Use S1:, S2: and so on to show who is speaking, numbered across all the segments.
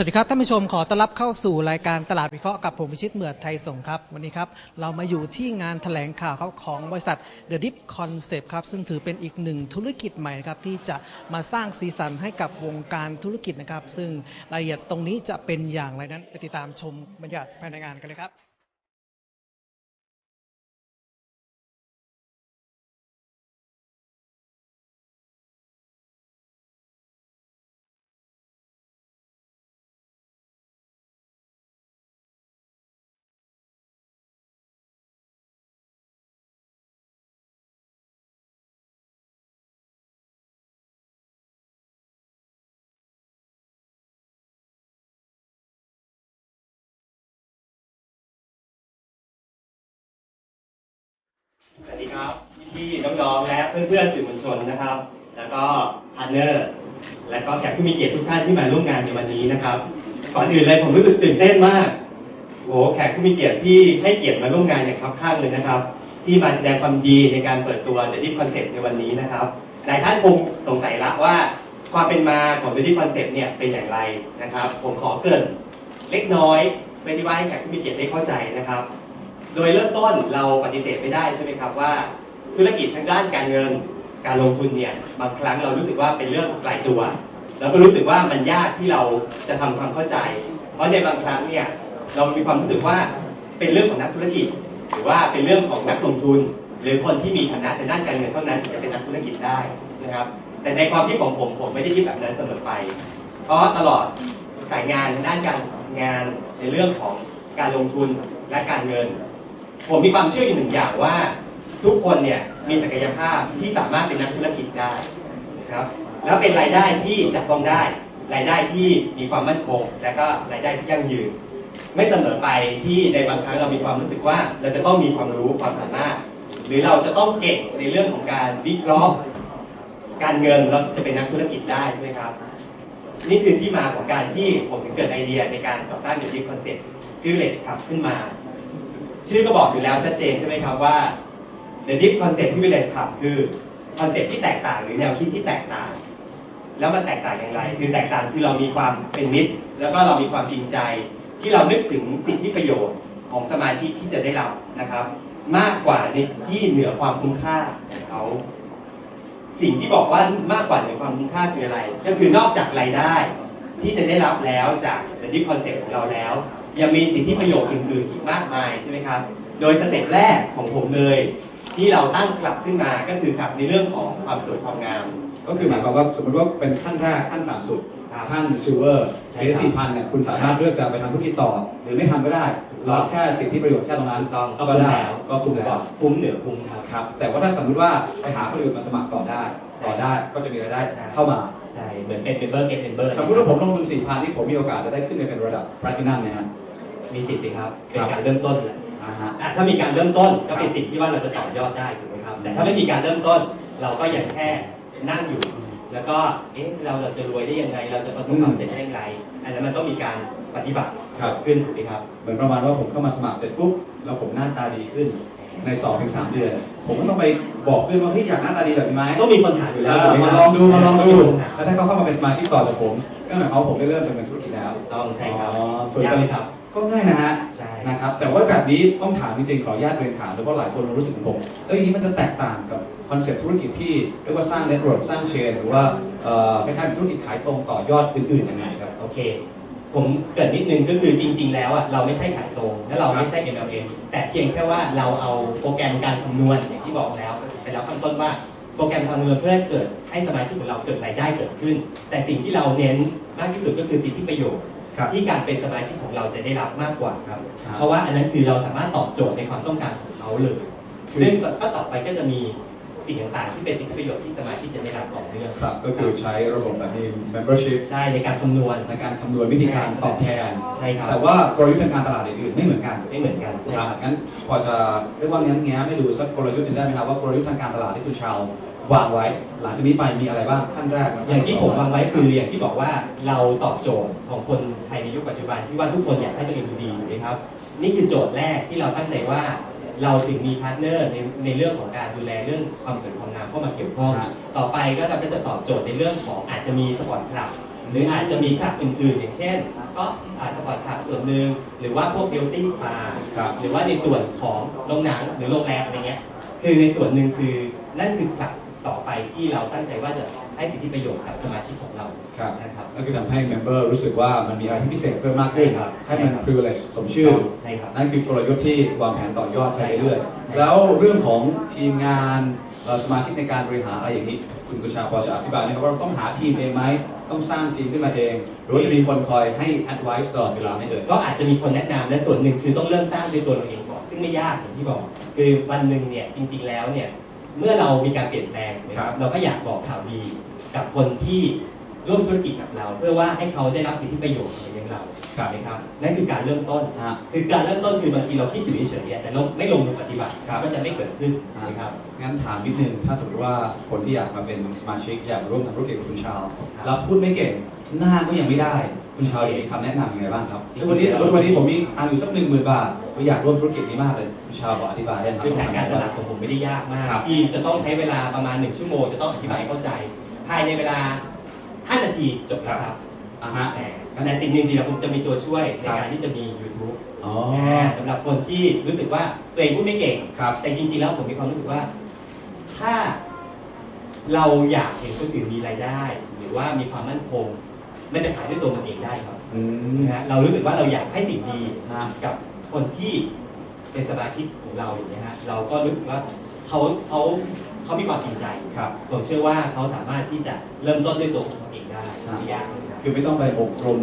S1: สวัสดีครับท่านผู้ชมขอต้อนรับเข้าสู่รายการตลาดวิเคราะห์กับผมพิชิตเหมือดไทยส่งครับ วันนี้ครับเรามาอยู่ที่งานแถลงข่าวของบริษัท The Dip Concept ครับซึ่งถือเป็นอีกหนึ่งธุรกิจใหม่ครับที่จะมาสร้างสีสันให้กับวงการธุรกิจนะครับ ซึ่งรายละเอียดตรงนี้จะเป็นอย่างไรนั้นไปติดตามชมบรรยากาศภายในงานกันเลยครับ
S2: สวัสดีครับพี่ๆน้องๆและเพื่อนๆสื่อมวลชนนะครับ แล้วก็พาร์ทเนอร์ และก็แขกผู้มีเกียรติทุกท่านที่มาร่วมงานในวันนี้นะครับก่อนอื่นเลยผมรู้สึกตื่นเต้นมากโอ้โหแขกผู้มีเกียรติที่ให้เกียรติมาร่วมงานอย่างครับข้างเลยนะครับ ที่มาแสดงความดีในการเปิดตัว The Deep Concept ในวันนี้นะครับหลายท่านคงสงสัยละว่าความเป็นมาของ The Deep Concept เนี่ยเป็นอย่างไรนะครับ ผมขอเกรินเล็กน้อยเพื่อที่ว่าให้แขกผู้มีเกียรติได้เข้าใจนะครับ โดยเริ่มต้นเราปฏิเสธไม่ได้ใช่ไหมครับว่า ธุรกิจทางด้านการเงิน การลงทุนเนี่ยบางครั้งเรารู้สึกว่าเป็นเรื่องไกลตัว แล้วก็รู้สึกว่ามันยากที่เราจะทำความเข้าใจ เพราะในบางครั้งเนี่ยเรามีความรู้สึกว่าเป็นเรื่องของนักธุรกิจ หรือว่าเป็นเรื่องของนักลงทุน หรือคนที่มีฐานะในด้านการเงินเท่านั้นจะเป็นนักธุรกิจได้นะครับ แต่ในความคิดของผมผมไม่ได้คิดแบบนั้นเสมอไป เพราะตลอดสายงานทางด้านการงานในเรื่องของการลงทุนและการเงิน ผมมีความเชื่ออยู่หนึ่งอย่างว่า ทุกคนเนี่ยมีศักยภาพที่สามารถเป็นนักธุรกิจได้นะครับ แล้วเป็นรายได้ที่จับต้องได้ รายได้ที่มีความมั่นคง และก็รายได้ที่ยั่งยืน ไม่เสมอไปที่ในบางครั้งเรามีความรู้สึกว่า เราจะต้องมีความรู้ความสามารถ หรือเราจะต้องเก่งในเรื่องของการวิเคราะห์ การเงินเราจะเป็นนักธุรกิจได้ใช่ไหมครับนี่คือที่มาของการที่ผมถึงเกิดไอเดียในการต่อต้าน The Deep Concept Village ครับขึ้นมา ชื่อก็บอกอยู่แล้วชัดเจนใช่ไหมครับว่า The Deep Concept ที่ Village ขับคือคอนเซ็ปที่แตกต่างหรือแนวคิดที่แตกต่าง แล้วมันแตกต่างอย่างไร คือแตกต่างคือเรามีความเป็นมิตร แล้วก็เรามีความจริงใจ ที่เรานึกถึงสิทธิประโยชน์ของสมาชิกที่จะได้รับนะครับ มากกว่าในที่เหนือความคุ้มค่าของเขาสิ่งที่บอกว่ามากกว่าเหนือความคุ้มค่าคืออะไร ก็คือนอกจากรายได้ที่จะได้รับแล้วจาก The Deep Concept ของเราแล้ว ยังมีสิทธิประโยชน์อื่นๆอีกมากมายใช่ไหมครับ โดยสเต็ปแรกของผมเลย ที่เราตั้งกลับขึ้นมาก็คือครับในเรื่องของความสวยความงาม
S3: ก็คือหมายความว่าสมมติว่าเป็นขั้นแรกขั้นต่ำสุด
S2: ครับ
S3: ขั้นซิลเวอร์
S2: ใช่
S3: เสีย
S2: ครับ
S3: สี่พันเนี่ยคุณสามารถเลือกจะไปทำธุรกิจต่อ หรือไม่ทำก็ได้
S2: ถูกต้
S3: รั
S2: อง
S3: บแค่สิทธิประโยชน์แค่ตรงนั้น
S2: ถูกต้อง
S3: ก็ได้ก็คุ้มแล้ว
S2: คุ้มเหนือคุ้มครับ
S3: ครับแต่ว่าถ้าสมมติว่าไปหาคนอื่นมาสมัครต่อได้ต่อได้ก็จะมีรายได้เข้ามา
S2: ใช่เหมือนเป็น member get member
S3: สมมติว่าผมลงทุนสี่พันที่ผมมีโอกาสจะได้ขึ้นไปเป็นระดับแพลตินัมเนี่ยฮะ
S2: มีสิทธิ์สิครับเป็น
S3: ครับ
S2: การเริ่มต้นแหละ
S3: อ่าฮะ
S2: อะถ้ามีการเริ่มต้นก็เป็น
S3: ครับ
S2: สิ่งที่ว่าเราจะต่อยอดได้ถูกไหมครับ แต่ถ้าไม่มีการเริ่มต้น เราก็ยังแค่นั่งอยู่ แล้วก็เอ๊ะเราจะรวยได้ยังไง เราจะประสบความสำเร็จได้อย่างไรอันนั้นมันต้องมีการปฏิบัติ
S3: ครับ
S2: ขึ้นถูกไหมครับ
S3: เหมือนประมาณว่าผมเข้ามาสมัครเสร็จปุ๊บแล้วผมหน้าตาดีขึ้น ใน2อถึงสเดือน ผมก็ต้องไปบอกเพื่อนว่าเฮ้ยอยากหน้าตาดีแบบนี้ไหม
S2: ต้องมีคนถามอยู่แล้ว
S3: เออ
S2: ถูกไห
S3: มา
S2: ค
S3: ล
S2: รับ
S3: องดูมาลองดู
S2: มีคนถาม
S3: แล้วถ้าเขาเข้ามาเป็นสมาชิกต่อจากผม ก็หมายความว่าผมได้เริ่มดำเนินธุรกิจแล้ว
S2: ต้องใช่ครับ
S3: อ๋อส่วน
S2: ยากไหมครับ
S3: ก็ง่ายนะฮะ
S2: ใช่
S3: นะครับ แต่ว่าแบบนี้ต้องถามจริงๆขออนุญาตเรียนถามเพราะหลายคนรู้สึกเหมือนผมเอ้ยอย่างนี้มันจะแตกต่างกับคอนเซ็ปต์ธุรกิจที่เรียกว่าสร้างเน็ตเวิร์กสร้างเชนหรือว่าเอ่อคล้ายๆเป็นธุรกิจขายตรงต่อยอดอื่นๆยังไงครับ
S2: โอเค ผมเกริดนิดนึงก็คือจริง ๆ แล้วอะเราไม่ใช่ขายตรงและเราไม่ใช่ MLM แต่เพียงแค่ว่าเราเอาโปรแกรมการคำนวณอย่างที่บอกแล้วแต่แล้วข้างต้นว่าโปรแกรมคำนวณเพื่อให้เกิดให้สมาชิกของเราเกิดรายได้เกิดขึ้น แต่สิ่งที่เราเน้นมากที่สุดก็คือสิทธิประโยชน์
S3: ครับ
S2: ที่การเป็นสมาชิกของเราจะได้รับมากกว่าครับ
S3: ครับ
S2: เพราะว่าอันนั้นคือเราสามารถตอบโจทย์ในความต้องการของเขาเลย
S3: คือ
S2: ซึ่งก็ต่อไปก็จะมี สิ่งต่างๆ ที่เป็นสิทธิประโยชน์ที่สมาชิกจะได้รับต่อเนื่อง
S3: ครับก็คือใช้ระบบแบบนี้ membership
S2: ใช่ในการคำนวณ
S3: ในการคำนวณวิธีการตอบแทน
S2: ใช่ครับ
S3: แต่ว่ากลยุทธ์ทางการตลาดอื่นๆไม่เหมือนกัน
S2: ไม่เหมือนกัน
S3: ครับงั้นพอจะเรียกว่างั้นแง้มให้ดูสักกลยุทธ์หนึ่งได้ไหมครับว่ากลยุทธ์ทางการตลาดที่คุณชาววางไว้ หลังจากนี้ไปมีอะไรบ้างขั้นแรก
S2: อย่างที่ผมวางไว้คืออย่างที่บอกว่าเราตอบโจทย์ของคนไทยในยุคปัจจุบันที่ว่าทุกคนอยากให้ตัวเองดูดีถูกไหมครับนี่คือโจทย์แรกที่เราตั้งใจว่า เราถึงมีพาร์ทเนอร์ในในเรื่องของการดูแลเรื่องความสวยความงามเข้ามาเกี่ยวข้องต่อไปก็เราก็จะตอบโจทย์ในเรื่องของอาจจะมีสปอร์ตคลับหรืออาจจะมีคลับอื่นๆ อย่างเช่น ก็อาสปอร์ตคลับส่วนหนึ่งหรือว่าพวกบิวตี้สปา
S3: ครับ
S2: หรือว่าในส่วนของโรงหนังหรือโรงแรมอะไรเงี้ยคือในส่วนหนึ่งคือนั่นคือคลับต่อไปที่เราตั้งใจว่าจะ ให้สิทธิประโยชน์กับสมาชิกของเรา
S3: ครับ
S2: นะครับ
S3: ก็คือทำให้เมมเบอร์รู้สึกว่ามันมีอะไรที่พิเศษเพิ่มมากขึ้น
S2: ใช่ครับ
S3: ให้มัน privilege สมชื่อ
S2: ใช่ครับ
S3: นั่นคือกลยุทธ์ที่วางแผนต่อยอดไปเรื่อย
S2: ใช่
S3: ๆแล้วเรื่องของทีมงานเอ่อสมาชิกในการบริหารอะไรอย่างนี้ คุณกุญชาพอจะอธิบายไหมครับว่าเราต้องหาทีมเองไหมต้องสร้างทีมขึ้นมาเอง หรือว่าจะมีคนคอยให้ advice ตลอดเวลาไหมเอ่ย
S2: ก็อาจจะมีคนแนะนำและส่วนหนึ่งคือต้องเริ่มสร้างด้วยตัวเราเองก่อนซึ่งไม่ยากอย่างที่บอก คือวันหนึ่งเนี่ยจริง ๆ แล้วเนี่ยเมื่อเรามีการเปลี่ยนแปลงนะค
S3: ครั
S2: รับบเราก็อยากบอกข่าวดี กับคนที่ร่วมธุรกิจกับเรา เพื่อว่าให้เขาได้รับสิทธิประโยชน์เหมือนอย่างเรา
S3: ครับ
S2: นะครับนั่นคือการเริ่มต้น
S3: ฮะ
S2: คือการเริ่มต้นคือบางทีเราคิดอยู่เฉยๆแต่เราไม่ลงมือปฏิบัติ
S3: ครับ
S2: ก็จะไม่เกิดขึ้นนะครับ
S3: งั้นถามนิดนึงถ้าสมมติว่าคนที่อยากมาเป็นสมาชิกอยากมาร่วมทำธุรกิจกับคุณชาว
S2: ครับ
S3: แล้วพูดไม่เก่งหน้าก็ยังไม่ได้คุณชาวอยากมีคำแนะนำยังไงบ้างครับ
S2: จริงๆ
S3: แล้ววันนี้สมมติวันนี้ผมมีตังค์อยู่สักหนึ่งหมื่นบาทผมอยากร่วมธุรกิจนี้มากเลยคุณชาวขออธิบายได้ไหม
S2: คือแผนการตลาดของผมไม่ได้ยากมาก
S3: ครับ
S2: ที่จะต้องใช้เวลาประมาณหนึ่งชั่วโมงจะต้องอธิบายให้เข้าใจ ภายในเวลา 5 นาทีจบแล้วครับ
S3: อะฮะ
S2: แต่แต่สิ่งหนึ่งที่เราผมจะมีตัวช่วยใน
S3: ครับ
S2: การที่จะมี YouTube
S3: อ๋อ
S2: สำหรับคนที่รู้สึกว่าตัวเองพูดไม่เก่ง
S3: ครับ
S2: แต่จริงๆแล้วผมมีความรู้สึกว่า ถ้าเราอยากเห็นคนอื่นมีรายได้ หรือว่ามีความมั่นคงมันจะขายด้วยตัวมันเองได้ครับ
S3: อืม
S2: นะฮะเรารู้สึกว่าเราอยากให้สิ่งดี
S3: ฮะ
S2: กับคนที่เป็นสมาชิกของเราอย่างนี้ยฮะเราก็รู้สึกว่าเขาเขา เขามีความจริงใจ
S3: ครับ
S2: ผมเชื่อว่าเขาสามารถที่จะเริ่มต้นด้วยตัวของเขาเองได้
S3: ครับ
S2: ไม่ยากเลยนะ
S3: คือไม่ต้องไปอบรม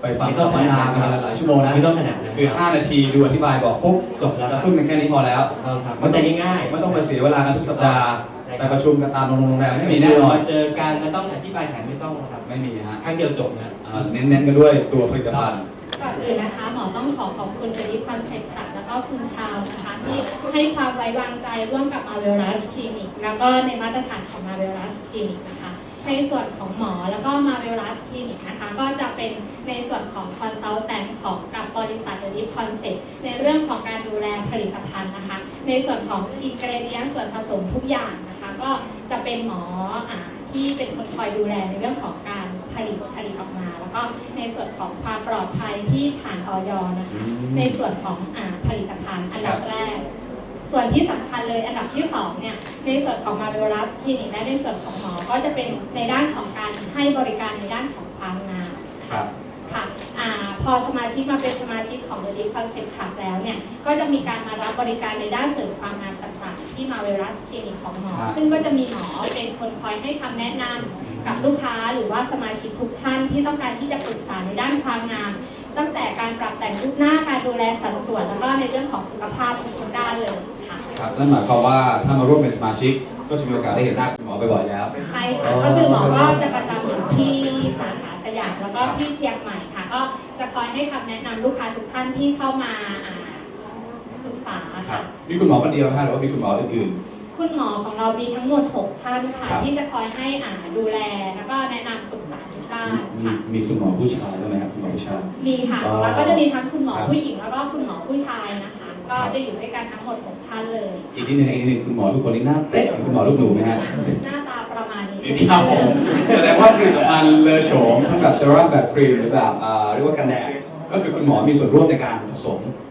S3: ไปฟัง
S2: ไม่ต้
S3: สั
S2: อง
S3: มมนากันหลายๆชั่วโมงนะ
S2: ไม่ต้องขนาดนั้น
S3: คือ 5 นาทีดูอธิบายบอกปุ๊บ
S2: จบแล้วค
S3: จะ
S2: รับ
S3: พึ่งกันแค่นี้พอแล้ว
S2: ต้องครับมันจะง่ายๆ
S3: ไม่ต้องไปเสียเวลากันทุกสัปดาห์
S2: ใช่ครับ
S3: ไปประชุมกันตามโรงแรมไม่มีแน่นอน
S2: มาเจอกันมาต้องอธิบายแผนไม่ต้องนะครับ
S3: ไม่มีฮะ
S2: ครั้งเดียวจบนะ
S3: อ่าเน้นๆกันด้วยตัวผลิตภัณฑ์
S4: ก่ อื่นนะคะ หมอต้องขอขอบคุณเดลิคอนเซ็ปต์ค่ะแล้วก็คุณชาวนะคะที่ให้ความไว้วางใจร่วมกับมาเวล u s คลินิกแล้วก็ในมาตรฐานของมาเวล u s คลินิกนะคะ ในส่วนของหมอแล้วก็มาเวล u s คลินิกนะคะ ก็จะเป็นในส่วนของคอนซัลแทนของกับบริษัทเดลิคอนเซ็ปต์ในเรื่องของการดูแลผลิตภัณฑ์นะคะ ในส่วนของอินกรเดียนส่วนผสมทุกอย่างนะคะ ก็จะเป็นหมออที่เป็นคนคอยดูแลในเรื่องของการผลิตผลิตออกมา ก็ในส่วนของความปลอดภัยที่ผ่านออยนะคะ
S3: อืม
S4: ในส่วนของอาผลิตภัณฑ์อันดับแรก ส่วนที่สำคัญเลยอันดับที่สองเนี่ยในส่วนของมาเวลัสคลินิกและในส่วนของหมอก็จะเป็นในด้านของการให้บริการในด้านของความงามนะ
S3: ครั
S4: คะ
S3: บ
S4: ค่ะอาพอสมาชิกมาเป็นสมาชิกของ The Deep Concept Club แล้วเนี่ย ก็จะมีการมารับบริการในด้านเสริมความงามต่างๆ ที่มาเวลัสคลินิกของหมอ
S3: ครับ
S4: ซึ่งก็จะมีหมอเป็นคนคอยให้คำแนะนำกับลูกค้าหรือว่าสมาชิกทุกท่านที่ต้องการที่จะปรึกษาในด้านความงาม ตั้งแต่การปรับแต่งรูปหน้าการดูแลสัดส่วน แล้วก็ในเรื่องของสุขภาพทุกๆด้านเลยค่ะ
S3: ครับนั่นหมายความว่าถ้ามาร่วมเป็นสมาชิกก็จะมีโอกาสได้เห็นหน้าคุณหมอบ่อยๆแล้ว
S4: ใช่ค่ะก็คือหมอก็จะประจำอยู่ที่สาขาสยามแล้วก็ที่เชียงใหม่ค่ะ ก็จะคอยให้คำแนะนำลูกค้าทุกท่านที่เข้ามา อ่าปรึกษา
S3: ครั
S4: ค่ะ
S3: บมีคุณหมอคนเดียวไหมฮะหรือว่ามีคุณหมออื่น
S4: คุณหมอของเรามีทั้งหมด 6 ท่านค่ะ
S3: ครับ
S4: ที่จะคอยให้อ่าดูแล แล้วก็แนะนำปรึกษาทุกด้าน
S3: ๆมี
S4: ค่ะ
S3: มีคุณหมอผู้ชายด้วยไหมครับคุณหมอผู้ชาย
S4: มีค่ะ
S3: อ๋อ
S4: แล้วก็จะมีทั้งคุณหมอ
S3: ครับ
S4: ผู้หญิงแล้วก็คุณหมอผู้ชายนะคะ ก็จะอยู่ด้วยกันทั้งหมด 6 ท่านเลย
S3: อีกนิดนึงอีกนิดนึงคุณหมอทุกคนนี่หน้าเป๊ะเหมือนคุณหมอลูกหนูไหมฮะ
S4: หน้าตาประมาณนี้
S3: ครับผมแสดงว่าผลิตภัณฑ์เลอโฉมทั้งแบบเซรั่มแบบครีมหรือแบบอ่าเรียกว่ากันแดดก็คือคุณหมอมีส่วนร่วมในการผสมเอ่อ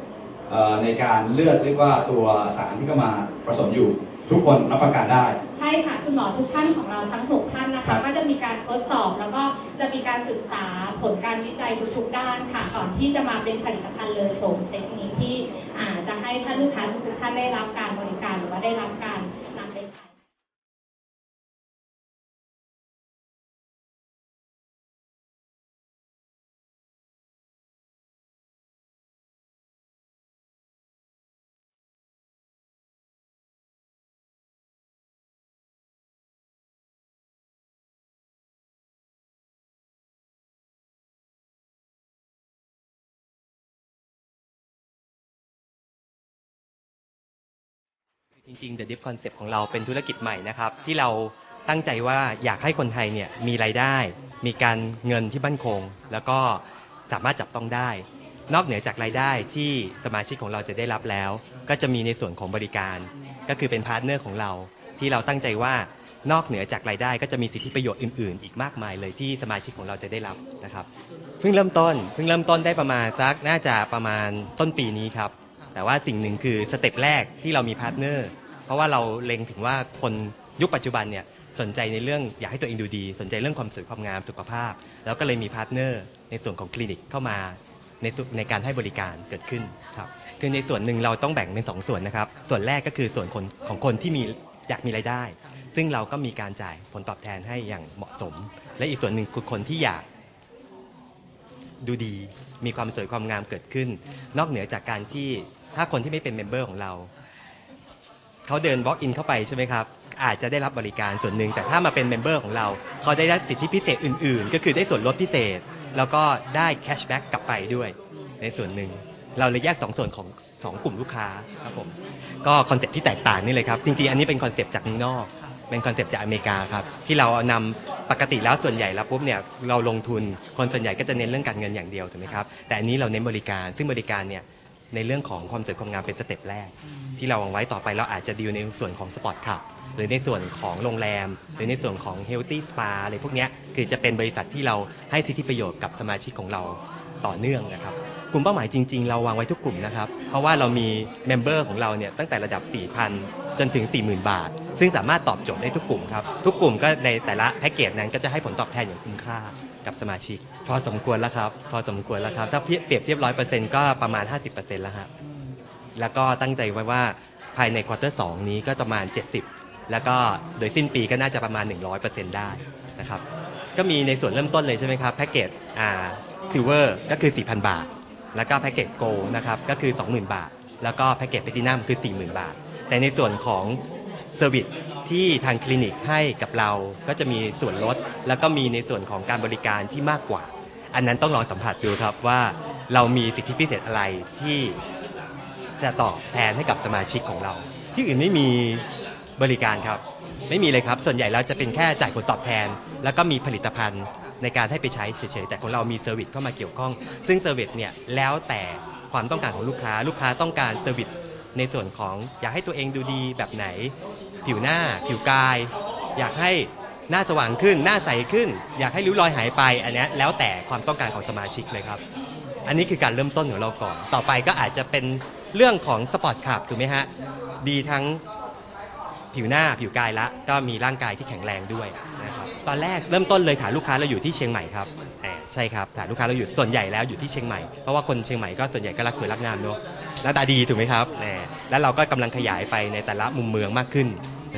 S3: ในการเลือกเรียกว่าตัวสารที่เข้ามาผสมอยู่ ทุกคนรับประกันได้
S4: ใช่ค่ะ คุณหมอทุกท่านของเราทั้ง 6 ท่านนะ
S3: ครั
S4: คะ
S3: บ
S4: ก็จะมีการทดสอบแล้วก็จะมีการศึกษาผลการวิจัยทุกๆด้านค่ะ ก่อนที่จะมาเป็นผลิตภัณฑ์เลอโฉมเซตนี้ที่อาจจะให้ท่านลูกค้าทุกๆท่านได้รับการบริการหรือว่าได้รับการ
S2: จริงๆ The Deep Concept ของเราเป็นธุรกิจใหม่นะครับ ที่เราตั้งใจว่าอยากให้คนไทยเนี่ยมีรายได้ มีการเงินที่มั่นคง แล้วก็สามารถจับต้องได้ นอกเหนือจากรายได้ที่สมาชิกของเราจะได้รับแล้ว ก็จะมีในส่วนของบริการ ก็คือเป็นพาร์ทเนอร์ของเรา ที่เราตั้งใจว่านอกเหนือจากรายได้ก็จะมีสิทธิประโยชน์อื่น ๆ อีกมากมายเลยที่สมาชิกของเราจะได้รับนะครับเพิ่งเริ่มต้นเพิ่งเริ่มต้นได้ประมาณสักน่าจะประมาณต้นปีนี้ครับ แต่ว่าสิ่งหนึ่งคือสเต็ปแรกที่เรามีพาร์ทเนอร์เพราะว่าเราเล็งถึงว่าคนยุคปัจจุบันเนี่ยสนใจในเรื่องอยากให้ตัวเองดูดี สนใจเรื่องความสวยความงามสุขภาพ แล้วก็เลยมีพาร์ทเนอร์ในส่วนของคลินิกเข้ามาในในการให้บริการเกิดขึ้นครับคือในส่วนหนึ่งเราต้องแบ่งเป็นสองส่วนนะครับ ส่วนแรกก็คือส่วนคนของคนที่มีอยากมีรายได้ ซึ่งเราก็มีการจ่ายผลตอบแทนให้อย่างเหมาะสม และอีกส่วนหนึ่งคือคนที่อยากดูดี มีความสวยความงามเกิดขึ้น นอกเหนือจากการที่ ถ้าคนที่ไม่เป็นเมมเบอร์ของเรา เขาเดิน walk in เข้าไปใช่ไหมครับ อาจจะได้รับบริการส่วนหนึ่ง แต่ถ้ามาเป็นเมมเบอร์ของเรา เขาได้รับสิทธิพิเศษอื่น ๆ ก็คือได้ส่วนลดพิเศษ แล้วก็ได้แคชแบ็กกลับไปด้วย ในส่วนหนึ่ง เราเลยแยกสองส่วนของสองกลุ่มลูกค้าครับผม ก็คอนเซ็ปที่แตกต่างนี่เลยครับ จริง ๆ อันนี้เป็นคอนเซ็ปจากเมืองนอกเป็นคอนเซ็ปต์จากอเมริกาครับ ที่เราเอานำปกติแล้วส่วนใหญ่แล้วปุ๊บเนี่ยเราลงทุนคนส่วนใหญ่ก็จะเน้นเรื่องการเงินอย่างเดียวถูกไหมครับแต่อันนี้เราเน้นบริการซึ่งบริการเนี่ย ในเรื่องของความสวยความงามเป็นสเต็ปแรก ที่เราวางไว้ต่อไปเราอาจจะดีลในส่วนของสปอร์ตคลับหรือในส่วนของโรงแรม หรือในส่วนของเฮลตี้สปาอะไรพวกเนี้ยคือจะเป็นบริษัทที่เราให้สิทธิประโยชน์กับสมาชิกของเราต่อเนื่องนะครับกลุ่มเป้าหมายจริง ๆ เราวางไว้ทุกกลุ่มนะครับ เพราะว่าเรามีเมมเบอร์ของเราเนี่ยตั้งแต่ระดับ 4,000 จนถึง 40,000 บาท ซึ่งสามารถตอบโจทย์ได้ทุกกลุ่มครับ ทุกกลุ่มก็ในแต่ละแพ็กเกจนั้นก็จะให้ผลตอบแทนอย่างคุ้มค่า กับสมาชิก พอสมควรแล้วครับ พอสมควรแล้วครับ ถ้าเปรียบเทียบร้อยเปอร์เซ็นต์ก็ประมาณ 50%แล้วครับแล้วก็ตั้งใจไว้ว่าภายในควอเตอร์สนี้ก็ประมาณ 70 แล้วก็โดยสิ้นปีก็น่าจะประมาณ 100%ได้นะครับ ก็มีในส่วนเริ่มต้นเลยใช่ไหมครับแพ็กเกจอ่าซิลเวอร์ก็คือ 4,000 บาท แล้วก็แพ็กเกจโกลนะครับก็คือ 20,000 บาท แล้วก็แพ็กเกจแพลตินัมคือ 40,000 บาท แต่ในส่วนของ เซอร์วิสที่ทางคลินิกให้กับเราก็จะมีส่วนลด แล้วก็มีในส่วนของการบริการที่มากกว่า อันนั้นต้องลองสัมผัสดูครับว่าเรามีสิทธิพิเศษอะไรที่จะตอบแทนให้กับสมาชิกของเรา ที่อื่นไม่มีบริการครับ ไม่มีเลยครับ ส่วนใหญ่เราจะเป็นแค่จ่ายผลตอบแทน แล้วก็มีผลิตภัณฑ์ในการให้ไปใช้เฉยๆ แต่ของเรามีเซอร์วิสเข้ามาเกี่ยวข้อง ซึ่งเซอร์วิสเนี่ยแล้วแต่ความต้องการของลูกค้า ลูกค้าต้องการเซอร์วิสในส่วนของอยากให้ตัวเองดูดีแบบไหน ผิวหน้า ผิวกาย อยากให้หน้าสว่างขึ้น หน้าใสขึ้น อยากให้ริ้วรอยหายไป อันนี้แล้วแต่ความต้องการของสมาชิกเลยครับ อันนี้คือการเริ่มต้นของเราก่อน ต่อไปก็อาจจะเป็นเรื่องของสปอร์ตคลับถูกไหมฮะ ดีทั้งผิวหน้าผิวกายละ ก็มีร่างกายที่แข็งแรงด้วยนะครับตอนแรกเริ่มต้นเลยฐานลูกค้าเราอยู่ที่เชียงใหม่ครับใช่ครับฐานลูกค้าเราอยู่ส่วนใหญ่แล้วอยู่ที่เชียงใหม่เพราะว่าคนเชียงใหม่ก็ส่วนใหญ่ก็รักสวยรักงามเนอะหน้าตาดีถูกไหมครับแล้วเราก็กำลังขยายไปในแต่ละมุมเมืองมากขึ้น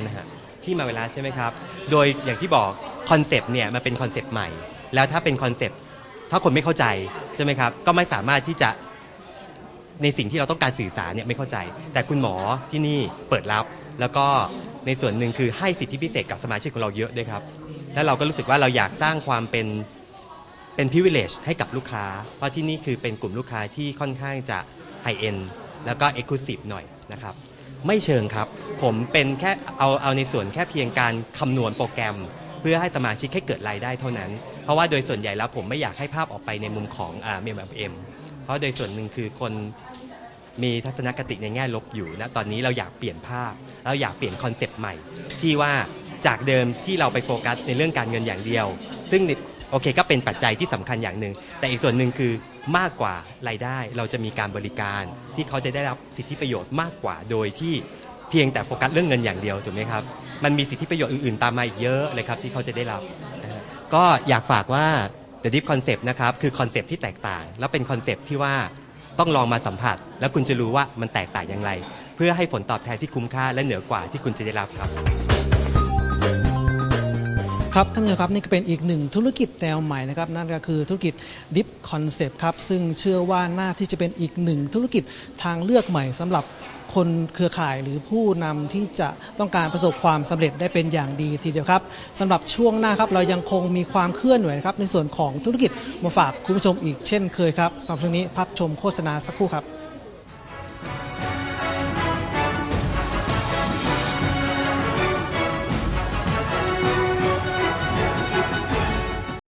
S2: นะฮะที่มาเวลาใช่ไหมครับ โดยอย่างที่บอกคอนเซปต์เนี่ยมันเป็นคอนเซปต์ใหม่ แล้วถ้าเป็นคอนเซปต์ถ้าคนไม่เข้าใจใช่ไหมครับ ก็ไม่สามารถที่จะในสิ่งที่เราต้องการสื่อสารเนี่ยไม่เข้าใจ แต่คุณหมอที่นี่เปิดรับ แล้วก็ในส่วนหนึ่งคือให้สิทธิพิเศษกับสมาชิกของเราเยอะด้วยครับ แล้วเราก็รู้สึกว่าเราอยากสร้างความเป็นเป็น privilege ให้กับลูกค้า เพราะที่นี่คือเป็นกลุ่มลูกค้าที่ค่อนข้างจะไฮเอ็นแล้วก็ exclusive หน่อยนะครับ ไม่เชิงครับ ผมเป็นแค่เอาเอาในส่วนแค่เพียงการคำนวณโปรแกรม เพื่อให้สมาชิกให้เกิดรายได้เท่านั้น เพราะว่าโดยส่วนใหญ่แล้วผมไม่อยากให้ภาพออกไปในมุมของอ่าเมมเอ็มเพราะโดยส่วนหนึ่งคือคนมีทัศนคติในแง่ลบอยู่นะตอนนี้เราอยากเปลี่ยนภาพ เราอยากเปลี่ยนคอนเซปต์ใหม่ ที่ว่าจากเดิมที่เราไปโฟกัสในเรื่องการเงินอย่างเดียว ซึ่งโอเคก็เป็นปัจจัยที่สำคัญอย่างหนึ่งแต่อีกส่วนหนึ่งคือ มากกว่ารายได้ เราจะมีการบริการที่เขาจะได้รับสิทธิประโยชน์มากกว่าโดยที่เพียงแต่โฟกัสเรื่องเงินอย่างเดียวถูกไหมครับมันมีสิทธิประโยชน์อื่นๆ ตามมาอีกเยอะเลยครับที่เขาจะได้รับนะฮะก็อยากฝากว่า The Deep Concept นะครับคือคอนเซปต์ที่แตกต่าง แล้วเป็นคอนเซปต์ที่ว่าต้องลองมาสัมผัส แล้วคุณจะรู้ว่ามันแตกต่างอย่างไร เพื่อให้ผลตอบแทนที่คุ้มค่าและเหนือกว่าที่คุณจะได้รับครับ
S1: ครับท่านผู้ชมครับนี่ก็เป็นอีกหนึ่งธุรกิจแนวใหม่นะครับนั่นก็คือธุรกิจ Dip Concept ครับซึ่งเชื่อว่าน่าที่จะเป็นอีกหนึ่งธุรกิจทางเลือกใหม่สำหรับคนเครือข่ายหรือผู้นำที่จะต้องการประสบความสำเร็จได้เป็นอย่างดีทีเดียวครับสำหรับช่วงหน้าครับเรายังคงมีความเคลื่อนไหวครับในส่วนของธุรกิจมาฝากคุณผู้ชมอีกเช่นเคยครับสำหรับช่วงนี้พักชมโฆษณาสักครู่ครับ